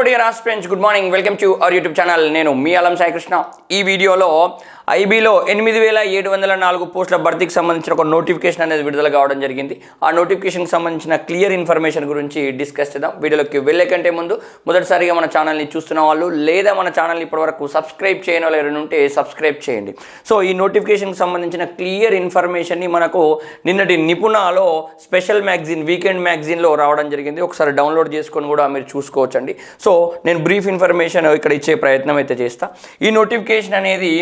Hello dear aspirants good morning. Welcome to our YouTube channel. నేను మీ అలం సాయికృష్ణ. ఈ వీడియోలో ఐబీలో ఎనిమిది వేల ఏడు వందల నాలుగు పోస్టుల భర్తీకి సంబంధించిన ఒక నోటిఫికేషన్ అనేది విడుదల కావడం జరిగింది. ఆ నోటిఫికేషన్కి సంబంధించిన క్లియర్ ఇన్ఫర్మేషన్ గురించి డిస్కస్ చేద్దాం. వీడియోలోకి వెళ్ళే కంటే ముందు మొదటిసారిగా మన ఛానల్ని చూస్తున్న వాళ్ళు లేదా మన ఛానల్ని ఇప్పటివరకు సబ్స్క్రైబ్ చేయని వాళ్ళు ఎవరైనా ఉంటే సబ్స్క్రైబ్ చేయండి. సో ఈ నోటిఫికేషన్కి సంబంధించిన క్లియర్ ఇన్ఫర్మేషన్ని మనకు నిన్నటి నిపుణలో స్పెషల్ మ్యాగజైన్ వీకెండ్ మ్యాగజైన్లో రావడం జరిగింది. ఒకసారి డౌన్లోడ్ చేసుకొని కూడా మీరు చూసుకోవచ్చండి. సో నేను బ్రీఫ్ ఇన్ఫర్మేషన్ ఇక్కడ ఇచ్చే ప్రయత్నం అయితే చేస్తా. ఈ నోటిఫికేషన్ అనేది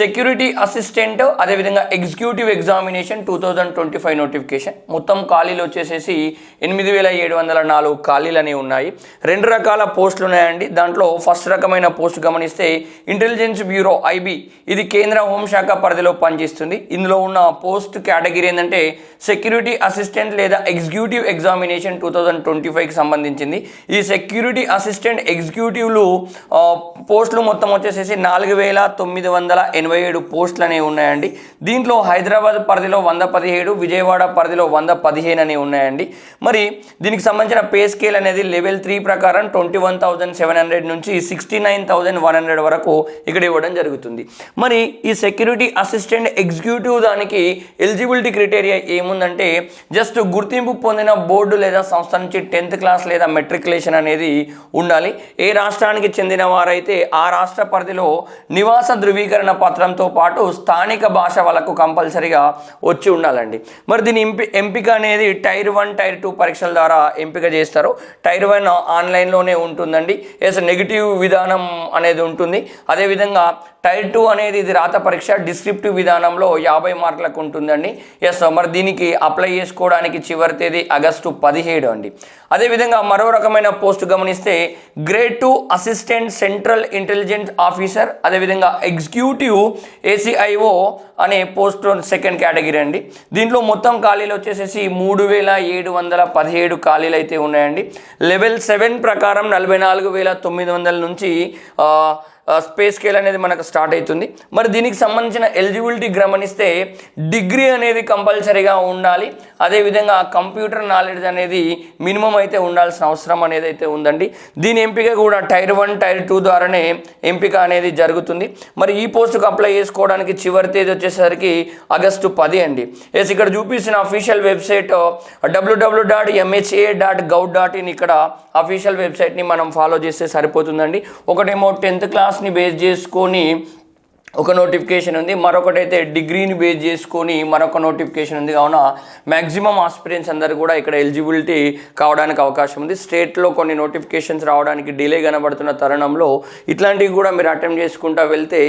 సెక్యూరిటీ అసిస్టెంట్ అదేవిధంగా executive examination two thousand twenty five notification మొత్తం ఖాళీలు వచ్చేసేసి ఎనిమిది వేల ఏడు వందల నాలుగు ఖాళీలు అనేవి ఉన్నాయి. రెండు రకాల పోస్టులు ఉన్నాయండి. దాంట్లో ఫస్ట్ రకమైన పోస్ట్ గమనిస్తే ఇంటెలిజెన్స్ బ్యూరో ఐబీ ఇది కేంద్ర హోంశాఖ పరిధిలో పనిచేస్తుంది. ఇందులో ఉన్న పోస్ట్ కేటగిరీ ఏంటంటే సెక్యూరిటీ అసిస్టెంట్ లేదా executive examination two thousand twenty ఫైవ్కి సంబంధించింది. ఈ సెక్యూరిటీ అసిస్టెంట్ ఎగ్జిక్యూటివ్లు పోస్టులు మొత్తం వచ్చేసేసి నాలుగు వేల తొమ్మిది వందల ఎనభై ఏడు పోస్టులు అనేవి ఉన్నాయండి. దీంట్లో హైదరాబాద్ పరిధిలో వంద పదిహేడు విజయవాడ పరిధిలో వంద పదిహేను అనేవి ఉన్నాయండి. మరి దీనికి సంబంధించిన పే స్కేల్ అనేది లెవెల్ త్రీ ప్రకారం twenty one thousand seven hundred నుంచి sixty nine thousand one hundred వరకు ఇక్కడ ఇవ్వడం జరుగుతుంది. మరి ఈ సెక్యూరిటీ అసిస్టెంట్ ఎగ్జిక్యూటివ్ దానికి ఎలిజిబిలిటీ క్రైటీరియా ఏముందంటే జస్ట్ గుర్తింపు పొందిన బోర్డు లేదా సంస్థ నుంచి టెన్త్ క్లాస్ లేదా మెట్రికులేషన్ అనేది ఉండాలి. ఏ రాష్ట్రానికి చెందిన వారైతే ఆ రాష్ట్ర పరిధిలో నివాస ధృవీకరణ పత్రంతో పాటు స్థానిక భాష వాళ్ళకు కంపల్సరీగా వచ్చి ఉండాలండి. మరి దీని ఎంపి ఎంపిక అనేది టైర్ వన్ టైర్ టూ పరీక్షల ద్వారా ఎంపిక చేస్తారు. టైర్ వన్ ఆన్లైన్లోనే ఉంటుందండి. ఎస్ నెగిటివ్ విధానం అనేది ఉంటుంది. అదేవిధంగా టైర్ టూ అనేది ఇది రాత పరీక్ష డిస్క్రిప్టివ్ విధానంలో యాభై మార్కులకు ఉంటుందండి. ఎస్ మరి దీనికి అప్లై చేసుకోవడానికి చివరి తేదీ ఆగస్టు పదిహేడు అండి. అదేవిధంగా మరో రకమైన పోస్ట్ గమనిస్తే grade two assistant central intelligence officer అదేవిధంగా ఎగ్జిక్యూటివ్ ఏసీఐఓ అనే పోస్ట్ సెకండ్ కేటగిరీ అండి. దీంట్లో మొత్తం ఖాళీలు వచ్చేసేసి మూడు వేల ఏడు వందల పదిహేడు ఖాళీలు అయితే ఉన్నాయండి. లెవెల్ సెవెన్ ప్రకారం నలభై నాలుగు వేల తొమ్మిది వందల నుంచి స్పేస్ స్కేల్ అనేది మనకు స్టార్ట్ అవుతుంది. మరి దీనికి సంబంధించిన ఎలిజిబిలిటీ గమనిస్తే డిగ్రీ అనేది కంపల్సరీగా ఉండాలి. అదేవిధంగా కంప్యూటర్ నాలెడ్జ్ అనేది మినిమం అయితే ఉండాల్సిన అవసరం అనేది అయితే ఉందండి. దీని ఎంపిక కూడా టైర్ వన్ టైర్ టూ ద్వారానే ఎంపిక అనేది జరుగుతుంది. మరి ఈ పోస్టుకు అప్లై చేసుకోవడానికి చివరి తేదీ వచ్చేసరికి ఆగస్టు పది అండి. ఎస్ ఇక్కడ చూపిస్తున్న official website W W dot MHA dot gov dot in ఇక్కడ అఫీషియల్ వెబ్సైట్ని మనం ఫాలో చేస్తే సరిపోతుందండి. ఒకటేమో టెన్త్ క్లాస్ క్లాస్ని బేస్ చేసుకొని ఒక నోటిఫికేషన్ ఉంది. మరొకటైతే డిగ్రీని బేస్ చేసుకొని మరొక నోటిఫికేషన్ ఉంది. కావున మ్యాక్సిమం ఆస్పిరెంట్స్ అందరూ కూడా ఇక్కడ ఎలిజిబిలిటీ కావడానికి అవకాశం ఉంది. స్టేట్లో కొన్ని నోటిఫికేషన్స్ రావడానికి డిలే కనబడుతున్న తరుణంలో ఇట్లాంటివి కూడా మీరు అటెంప్ట్ చేసుకుంటూ వెళ్తే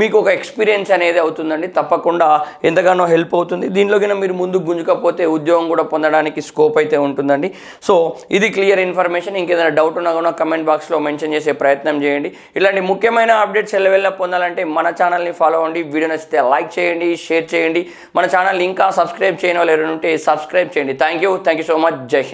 మీకు ఒక ఎక్స్పీరియన్స్ అనేది అవుతుందండి. తప్పకుండా ఎంతగానో హెల్ప్ అవుతుంది. దీనిలోకైనా మీరు ముందు గుంజుకపోతే ఉద్యోగం కూడా పొందడానికి స్కోప్ అయితే ఉంటుందండి. సో ఇది క్లియర్ ఇన్ఫర్మేషన్ ఇంకేదైనా డౌట్ ఉన్నా కూడా కమెంట్ బాక్స్లో మెన్షన్ చేసే ప్రయత్నం చేయండి. ఇలాంటి ముఖ్యమైన అప్డేట్స్ ఎల్లవెల్ల పొందాలంటే మన ఛానల్ని ఫాలో అవ్వండి. వీడియో నచ్చితే లైక్ చేయండి షేర్ చేయండి. మన ఛానల్ ఇంకా సబ్స్క్రైబ్ చేయని వాళ్ళు ఎవరైనా ఉంటే సబ్స్క్రైబ్ చేయండి. Thank you thank you so much Jai Hind